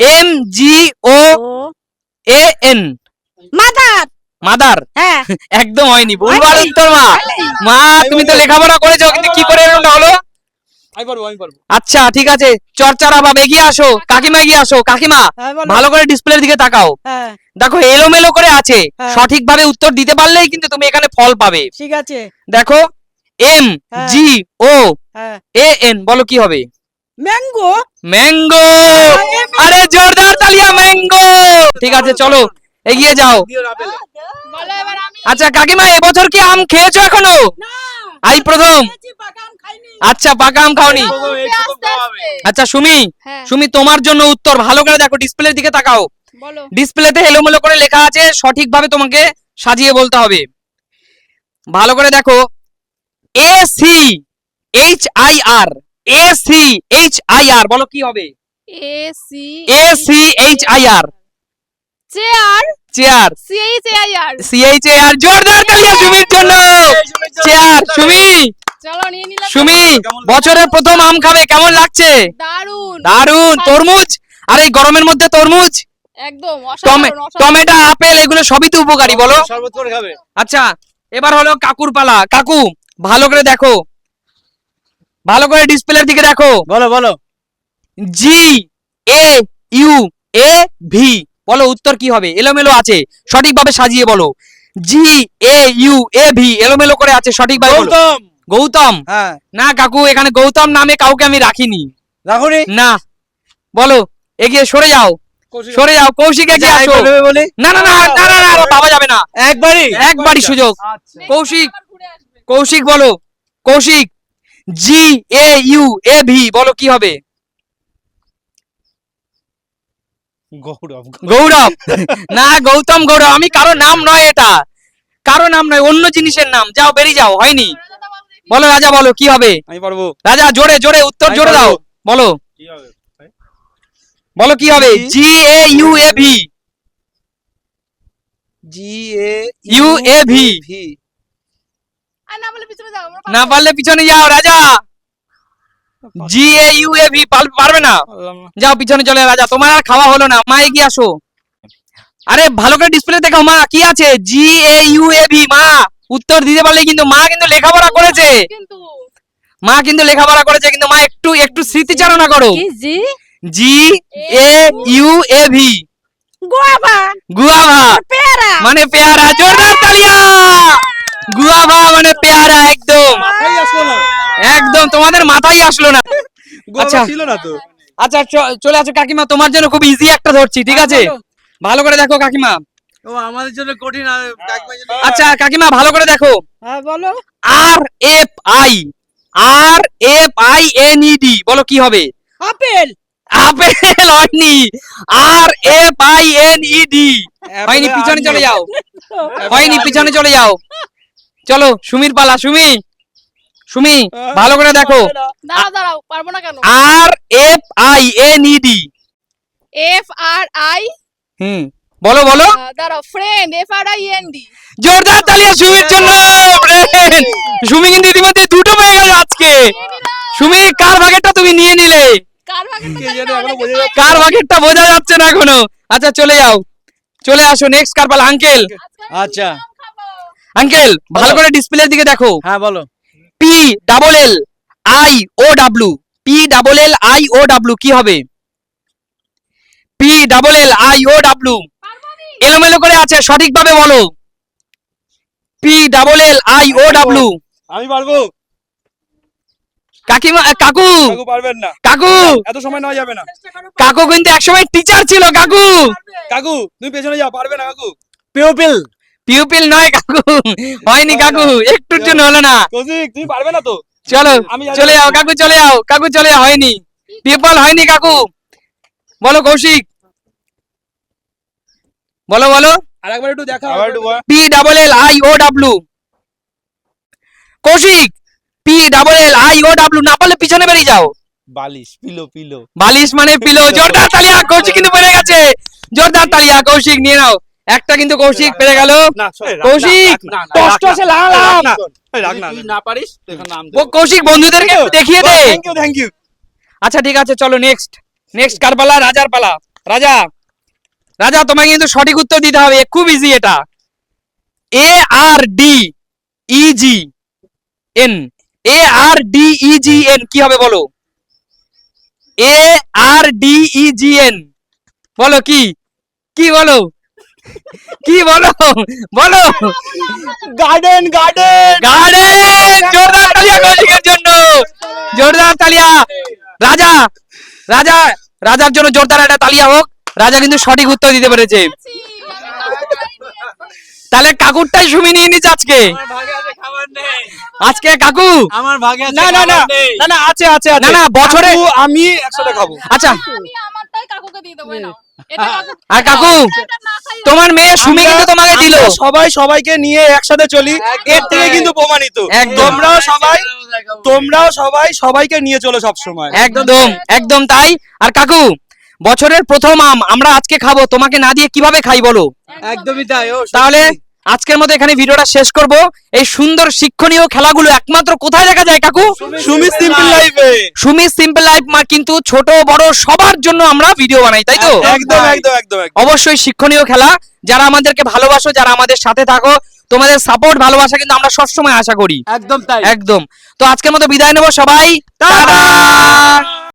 M G O A N mother mother হ্যাঁ। একদম হয়নি ভুলবার হয়নি? উত্তর মা। মা তুমি তো লেখাপড়া করেছ কিন্তু কি করে এরকমটা হলো? আচ্ছা ঠিক আছে। চর্চারা বাবা এগিয়ে আসো। কাকিমা এগিয়ে আসো। কাকিমা হ্যাঁ ভালো করে ডিসপ্লের দিকে তাকাও। হ্যাঁ। দেখো এলোমেলো করে আছে। হ্যাঁ। সঠিকভাবে উত্তর দিতে পারলেই কিন্তু তুমি এখানে ফল পাবে। ঠিক আছে। দেখো এম হ্যাঁ। জি ও হ্যাঁ। এ এন বলো কি হবে? ম্যাঙ্গো ম্যাঙ্গো আরে জোরদার তালিয়া ম্যাঙ্গো ঠিক আছে চলো এগিয়ে যাও। আচ্ছা কাকিমা এবছর কি আম খেয়েছো এখনও? আই প্রথম। আচ্ছা পাকা আম খাওনি। আচ্ছা সুমি হ্যাঁ। সুমি তোমার জন্য উত্তর ভালো করে দেখো ডিসপ্লের দিকে তাকাও। বলো। ডিসপ্লেতে এলোমেলো করে লেখা আছে সঠিকভাবে তোমাকে সাজিয়ে বলতে হবে। ভালো করে দেখো। A C H I R A C H I R বলো কি হবে? A C A C H I R chair chair C H I R C H A R জোরদার তালিয়া সুমির জন্য। চেয়ার সুমি। চলো নিয়ে নিলাম। সুমি বছরের প্রথম আম খাবে কেমন লাগছে? দারুণ দারুণ তরমুজ? আর এই গরমের মধ্যে তরমুজ? একদম। টমেটো আপেল এগুলো সবই তো উপকারী বলো। শরবত করে খাবে। আচ্ছা এবার হলো কাকুর পালা। কাকু ভালো করে দেখো। ভালো করে ডিসপ্লের দিকে দেখো। বলো বলো। জি এ ইউ এ ভি বলো উত্তর কি হবে? এলোমেলো আছে সঠিকভাবে সাজিয়ে বলো। জি এ ইউ এ ভি এলোমেলো করে আছে সঠিকভাবে বলো। গৌতম! গৌতম! হ্যাঁ। না কাকু এখানে গৌতম নামে কাউকে আমি রাখিনি। রাখুনি? না। বলো এগিয়ে সরে যাও। সরে যাও কৌশিক এগিয়ে আসো। বলি। না না না না না না বাবা যাবে না। একবারই? একবারই সুযোগ। আচ্ছা। কৌশিক। কৌশিক বলো। Koushik G A U A V বলো কি হবে? গৌরব গৌরব। না গৌতম গৌরব আমি কারও নাম নয় এটা। কারও নাম নয় অন্য জিনিসের নাম। যাও বেরিয়ে যাও হয়নি। বলো রাজা বলো কি হবে? আমি পারব। রাজা জোরে জোরে উত্তর জোরে দাও। বলো। কি হবে? বলো কি হবে? G- A U A V G A U A V না। পারলে পিছনে যাও রাজা। জি এ ইউ এ ভি পারবে না? যাও পিছনে চলে রাজা। তোমার আর খাওয়া হলো না মা এগিয়ে আসো। আরে ভালো করে ডিসপ্লে দেখাও মা কি আছে? জি এ ইউ এ ভি মা। উত্তর দিতে পারলে কিন্তু মা কিন্তু লেখাপড়া করেছে। কিন্তু। মা কিন্তু লেখাপড়া করেছে কিন্তু মা একটু একটু স্মৃতিচারণা করো। G? G A U A V guava. Guava. পেয়ারা। মানে পেয়ারা। জোরদার তালিয়া। গুয়াভা মানে পেয়ারা একদম। একদম তোমাদের মাথায় আসলো না। আচ্ছা। ছিল না তো। আচ্ছা চলে আসো কাকিমা তোমার জন্য খুব ইজি একটা ধরছি ঠিক আছে? ভালো করে দেখো কাকিমা। ও আমাদের জন্য কঠিন আর কাকিমার জন্য আচ্ছা কাকিমা ভালো করে দেখো। হ্যাঁ বলো। R F I R F I N E D বলো কি হবে? আপেল। আপেল হয়নি। R F I N E D হয়নি পিছনে চলে যাও। হয়নি পিছনে চলে যাও। চলো সুমির পালা সুমি। সুমি ভালো করে দেখো। দাঁড়াও দাঁড়াও পারব না কেন? R F I N E D. F R I? হুম। বলো বলো। দাঁড়াও friend F R I N D. জোরদার তালিয়া সুমির জন্য। সুমি কিন্তু ইতিমধ্যে দুটো পেয়ে গেল আজকে। সুমি কার ভাগেরটা তুমি নিয়ে নিলে? কার ভাগেরটা বোঝা যাচ্ছে কার ভাগেরটা বোঝা যাচ্ছে না এখনও? আচ্ছা চলে যাও। চলে আসো নেক্সট কার পালা? আঙ্কেল আচ্ছা। আঙ্কেল ভালো করে ডিসপ্লের দিকে দেখো। হ্যাঁ বলো। P double L I O W P double L I O W কি হবে? P double L I O W? এলোমেলো করে আছে সঠিকভাবে বলো। P double L I O W আমি পারব। কাকিমা কাকু! কাকু পারবেন না। কাকু! এত সময় নেওয়া যাবে না। কাকু কিন্তু একসময় টিচার ছিল কাকু! কাকু তুমি পেছনে যাও পারবে না কাকু। পিওপিল পিউপিল নয় কাকু। হয়নি কাকু একটুর জন্য হলো না। কৌশিক তুমি পারবে না তো? চলো চলে যাও কাকু চলে যাও। কাকু চলে যাও হয়নি। পিপল হয়নি কাকু। বলো কৌশিক। বলো বলো। আর একবার একটু দেখা আবার একটু P double L I O W Koushik P double L I O W না পারলে পিছনে বেরিয়ে যাও। বালিশ পিলো পিলো। বালিশ মানে পিলো। জোরদার তালিয়া কৌশিক কিন্তু পেরে গেছে। জোরদার তালিয়া কৌশিক নিয়ে নাও। একটা কিন্তু কৌশিক পেরে গেল। কৌশিক! কষ্ট আছে লাগালাম না পারিস কৌশিক বন্ধুদেরকে দেখিয়ে দে। থ্যাংক ইউ আচ্ছা ঠিক আছে চলো নেক্সট নেক্সট কার পালা রাজার পালা। রাজা রাজা তোমাকে কিন্তু সঠিক উত্তর দিতে হবে। খুব ইজি এটা। A R D E G N A R D E G N কি হবে বলো? A R D E G N বলো কি? কি বলো? কি বলো? বলো। গার্ডেন গার্ডেন গার্ডেন জোরদার তালিয়া কৌশিকের জন্য। জোরদার তালিয়া। রাজা রাজা রাজার জন্য জোরদার একটা তালিয়া হোক। রাজা কিন্তু সঠিক উত্তর দিতে পেরেছে। তাহলে কাকুরটাই সুমি নিয়ে নিচ্ছে আজকে। আজকে কাকু? আমার ভাগে না, না, না, না না আছে আছে আছে। না, না, বছরে- আমি একসাথে খাব। আচ্ছা। আমি আমারটাই কাকুকে দিয়ে দেবো কাকু- আর কাকু তোমার মেয়ে সুমি কিন্তু তোমাকে দিল। সবাই সবাইকে নিয়ে একসাথে চলি। এর থেকে কিন্তু প্রমাণিত। তোমরাও সবাই তোমরাও সবাই সবাইকে নিয়ে চলো সব সময় একদম একদম তাই। আর কাকু বছরের প্রথম আম আমরা আজকে খাব। তোমাকে না দিয়ে কীভাবে খাই বলো? একদমই তাই তাহলে আজকের মতো এখানে ভিডিওটা শেষ করব। এই সুন্দর শিক্ষণীয় খেলাগুলো একমাত্র কোথায় দেখা যায় কাকু? সুমি সিম্পল লাইফে। সুমি সিম্পল লাইফ মা কিন্তু ছোট বড় সবার জন্য আমরা ভিডিও বানাই তাই তো? একদম একদম একদম একদম। অবশ্যই শিক্ষণীয় খেলা। যারা আমাদেরকে ভালোবাসো যারা আমাদের সাথে থাকো তোমাদের সাপোর্ট ভালোবাসা কিন্তু আমরা সবসময় আশা করি। একদম তাই। একদম। তো আজকের মতো বিদায় নেব সবাই। টাটা!